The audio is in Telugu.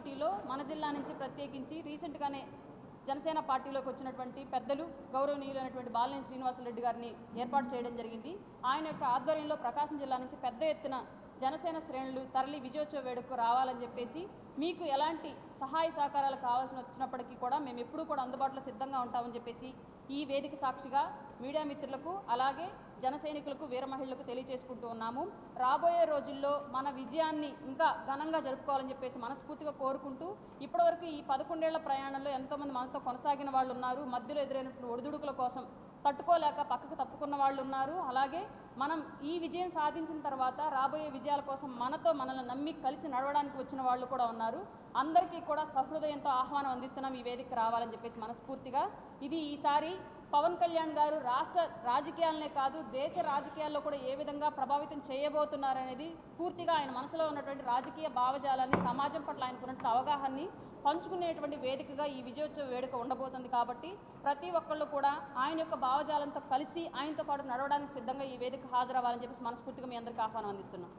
కమిటీలో మన జిల్లా నుంచి ప్రత్యేకించి రీసెంట్గానే జనసేన పార్టీలోకి వచ్చినటువంటి పెద్దలు గౌరవనీయులైనటువంటి బాలినేని శ్రీనివాసరెడ్డి గారిని ఏర్పాటు చేయడం జరిగింది. ఆయన యొక్క ఆధ్వర్యంలో ప్రకాశం జిల్లా నుంచి పెద్ద ఎత్తున జనసేన శ్రేణులు తరలి విజయోత్సవ వేడుకకు రావాలని చెప్పేసి మీకు ఎలాంటి సహాయ సహకారాలు కావాల్సి వచ్చినప్పటికీ కూడా మేము ఎప్పుడూ కూడా అందుబాటులో సిద్ధంగా ఉంటామని చెప్పేసి ఈ వేదిక సాక్షిగా మీడియా మిత్రులకు అలాగే జన సైనికులకు వీర మహిళలకు తెలియజేసుకుంటూ ఉన్నాము. రాబోయే రోజుల్లో మన విజయాన్ని ఇంకా ఘనంగా జరుపుకోవాలని చెప్పేసి మనస్ఫూర్తిగా కోరుకుంటూ ఇప్పటివరకు ఈ పదకొండేళ్ళ ప్రయాణంలో ఎంతోమంది మనతో కొనసాగిన వాళ్ళు ఉన్నారు. మధ్యలో ఎదురైనటువంటి ఒడిదుడుకుల కోసం తట్టుకోలేక పక్కకు తప్పుకున్న వాళ్ళు ఉన్నారు. అలాగే మనం ఈ విజయం సాధించిన తర్వాత రాబోయే విజయాల కోసం మనతో మనల్ని నమ్మి కలిసి నడవడానికి వచ్చిన వాళ్ళు కూడా ఉన్నారు. అందరికీ కూడా సహృదయంతో ఆహ్వానం అందిస్తున్నాం ఈ వేదికకు రావాలని చెప్పేసి మనస్ఫూర్తిగా. ఇది ఈసారి పవన్ కళ్యాణ్ గారు రాష్ట్ర రాజకీయాలనే కాదు దేశ రాజకీయాల్లో కూడా ఏ విధంగా ప్రభావితం చేయబోతున్నారనేది పూర్తిగా ఆయన మనసులో ఉన్నటువంటి రాజకీయ భావజాలాన్ని సమాజం పట్ల ఆయనకున్నటువంటి అవగాహనని పంచుకునేటువంటి వేదికగా ఈ విజయోత్సవ వేడుక ఉండబోతుంది కాబట్టి ప్రతి ఒక్కళ్ళు కూడా ఆయన యొక్క భావజాలంతో కలిసి ఆయనతో పాటు నడవడానికి సిద్ధంగా ఈ వేదిక హాజరవ్వాలని చెప్పేసి మనస్ఫూర్తిగా మీ అందరికీ ఆహ్వానం అందిస్తున్నాం.